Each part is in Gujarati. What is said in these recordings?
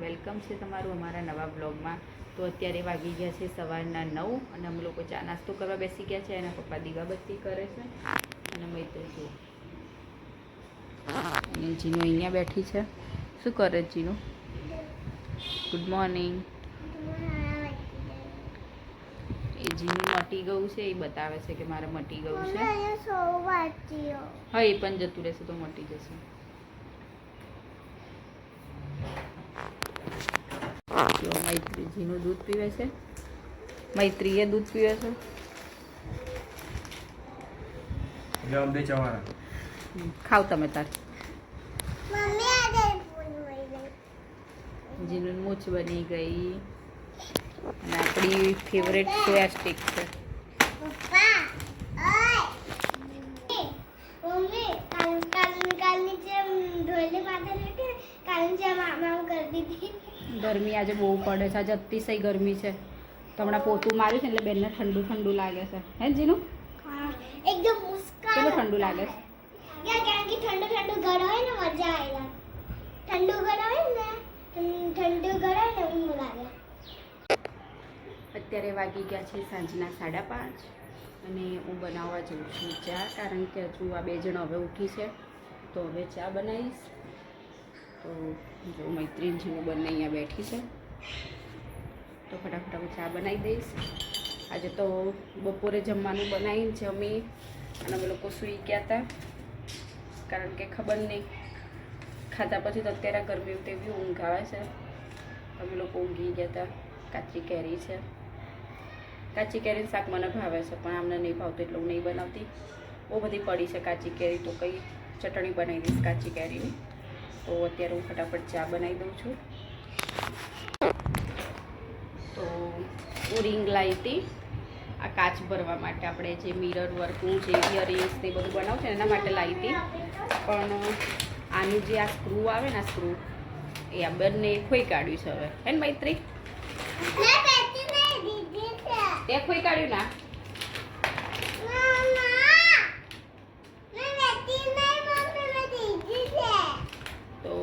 વેલકમ છે તમારું અમારા નવા બ્લોગમાં. તો અત્યારે વાગી ગયા છે સવારના નવ અને અમે લોકો ચા નાસ્તો કરવા બેસી ગયા છે. એના પપ્પા દીવાબત્તી કરે છે. અને મૈત્રી જુઓ અને જીનો અહીંયા બેઠી છે. શું કરે છે જીનું? ગુડ મોર્નિંગ એ જીનું મટી ગયું છે. એ બતાવે છે કે મારે મટી ગયું છે. હા એ પણ જતું રહેશે તો મટી જશે. જો મૈત્રીજીનું દૂધ પીવે છે. મૈત્રીએ દૂધ પીવે છે. જવાબ દે ચવાણા ખાવ તમે તાર. જીનું મૂછ બની ગઈ. અને આપણી ફેવરેટ સોયા સ્ટીક છે. ગરમી આજે બહુ પડે છે. આજે અતિશય ગરમી છે. તો હમણાં પોતું માર્યું છે એટલે બેનને ઠંડુ ઠંડુ લાગે છે. હે જીનું? એકદમ કેટલું ઠંડુ લાગે છે? કારણ કે ઠંડુ ઠંડુ ઘર હોય ને મજા આવે ઠંડુ ઘર હોય ને ઠંડુ ઘર હોય ને ઊંઘ લાગે. અત્યારે વાગી ગયા છે સાંજના સાડા પાંચ અને હું બનાવવા જઉં છું ચા કારણ કે હજુ આ બે જણ હવે ઉઠી છે. તો હવે ચા બનાવીશ. તો જો મૈત્રીનજીને બંને અહીંયા બેઠી છે, તો ફટાફટ હું ચા બનાવી દઈશ. આજે તો બપોરે જમવાનું બનાવીને જમી અને અમે લોકો સૂઈ ગયા હતા. કારણ કે ખબર નહીં, ખાધા પછી તો અત્યારે ગરમી તેવી ઊંઘ આવે છે. અમે લોકો ઊંઘી ગયા હતા. કાચી કેરી છે. કાચી કેરીનું શાક મને ભાવે છે, પણ આમને નહીં ભાવતું એટલે હું નહીં બનાવતી. બહુ બધી પડી છે કાચી કેરી, તો કંઈ ચટણી બનાવી દઈશ કાચી કેરીની. તો અત્યારે હું ફટાફટ ચા બનાવી દઉં છું. તો હું રિંગ લાવી આ કાચ ભરવા માટે આપણે જે મિરર વર્કનું જે ઇયરિંગ્સ તે બધું બનાવું છે એના માટે લાવી પણ આનું જે આ સ્ક્રૂ આવે ને આ સ્ક્રૂ એ આ બંને ખોઈ કાઢ્યું છે હવે. હે ને મૈત્રી? તે ખોઈ કાઢ્યું ના મામા મેં પહેરતી નહીં મમ્મી મેં દીધી છે તો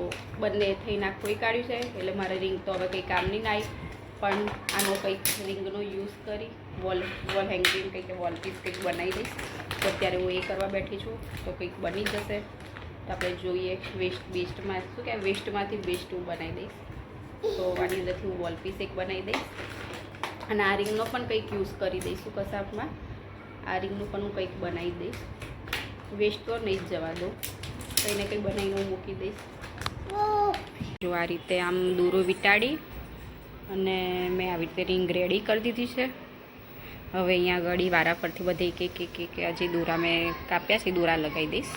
બંને થઈને ખોઈ કાઢ્યું છે, એટલે મારે રિંગ તો હવે કંઈ કામની ના આવી. પણ આનો કંઈક રિંગનો યુઝ કરી વોલ વોલ હેંગિંગ કંઈક વોલ પીસ કંઈક બનાવી દઈશ. તો અત્યારે હું એ કરવા બેઠી છું, તો કંઈક બની જશે. તો આપણે જોઈએ વેસ્ટ બેસ્ટમાં શું કે વેસ્ટમાંથી બેસ્ટ હું બનાવી દઈશ. તો આની અંદરથી હું વોલ પીસ એક બનાવી દઈશ. અને આ રિંગનો પણ કંઈક યુઝ કરી દઈશું કસાબમાં આ રિંગનું પણ હું કંઈક બનાવી દઈશ. વેસ્ટ તો નહીં જ જવા દઉં. કંઈ ને કંઈ બનાવીને હું મૂકી દઈશ. જો આ રીતે આમ દૂરો વીંટાડી અને મેં આવી રીતે રિંગ રેડી કરી દીધી છે. હવે અહીંયા આગળ વારા પરથી બધી એક એક એક હજી દોરા મેં કાપ્યા છે દોરા લગાવી દઈશ.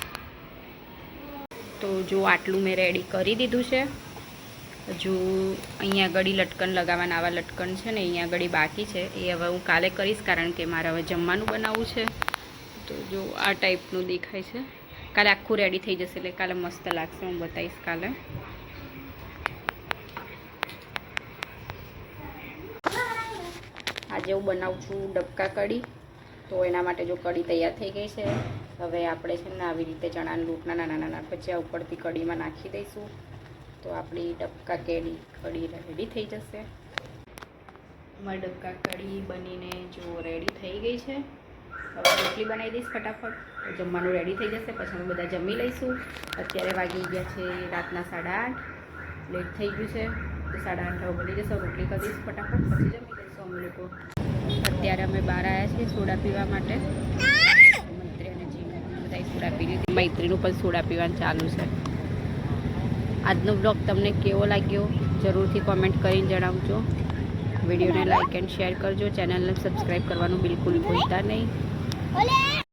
તો જો આટલું મેં રેડી કરી દીધું છે. હજુ અહીંયા આગળ લટકન લગાવવાના આવા લટકન છે ને, અહીંયા આગળ બાકી છે. એ હવે હું કાલે કરીશ કારણ કે મારે હવે જમવાનું બનાવવું છે. તો જો આ ટાઈપનું દેખાય છે. કાલે આખું રેડી થઈ જશે એટલે કાલે મસ્ત લાગશે, હું બતાવીશ કાલે. આજે હું બનાવું છું ડબકા કઢી. તો એના માટે જો કઢી તૈયાર થઈ ગઈ છે, હવે આપણે છે ને આવી રીતે ચણાના લોટના નાના નાના ભજીયા ઉપરથી કઢીમાં નાખી દઈશું. તો આપણી ડબકા કેડી કઢી રેડી થઈ જશે. અમારી ડબકા કઢી બનીને જો રેડી થઈ ગઈ છે. રોટલી બનાવી દઈશ ફટાફટ. જમવાનું રેડી થઈ જશે. પછી અમે બધા જમી લઈશું. અત્યારે વાગી ગયા છે રાતના સાડા આઠ. લેટ થઈ ગયું છે. તો સાડા આઠ બની જશે. રોટલી કરી દઈશ ફટાફટ. પછી જમી લઈશું અમે લોકો. અત્યારે અમે બહાર આવ્યા છીએ સોડા પીવા માટે. મૈત્રી અને જીને બધા સોડા પી લીધી. મૈત્રીનું પણ સોડા પીવાનું ચાલુ છે. આજનો બ્લોગ તમને કેવો લાગ્યો જરૂરથી કોમેન્ટ કરીને જણાવજો. વિડીયોને લાઇક એન્ડ શેર કરજો. ચેનલને સબસ્ક્રાઈબ કરવાનું બિલકુલ ભૂલતા નહીં. Bộ.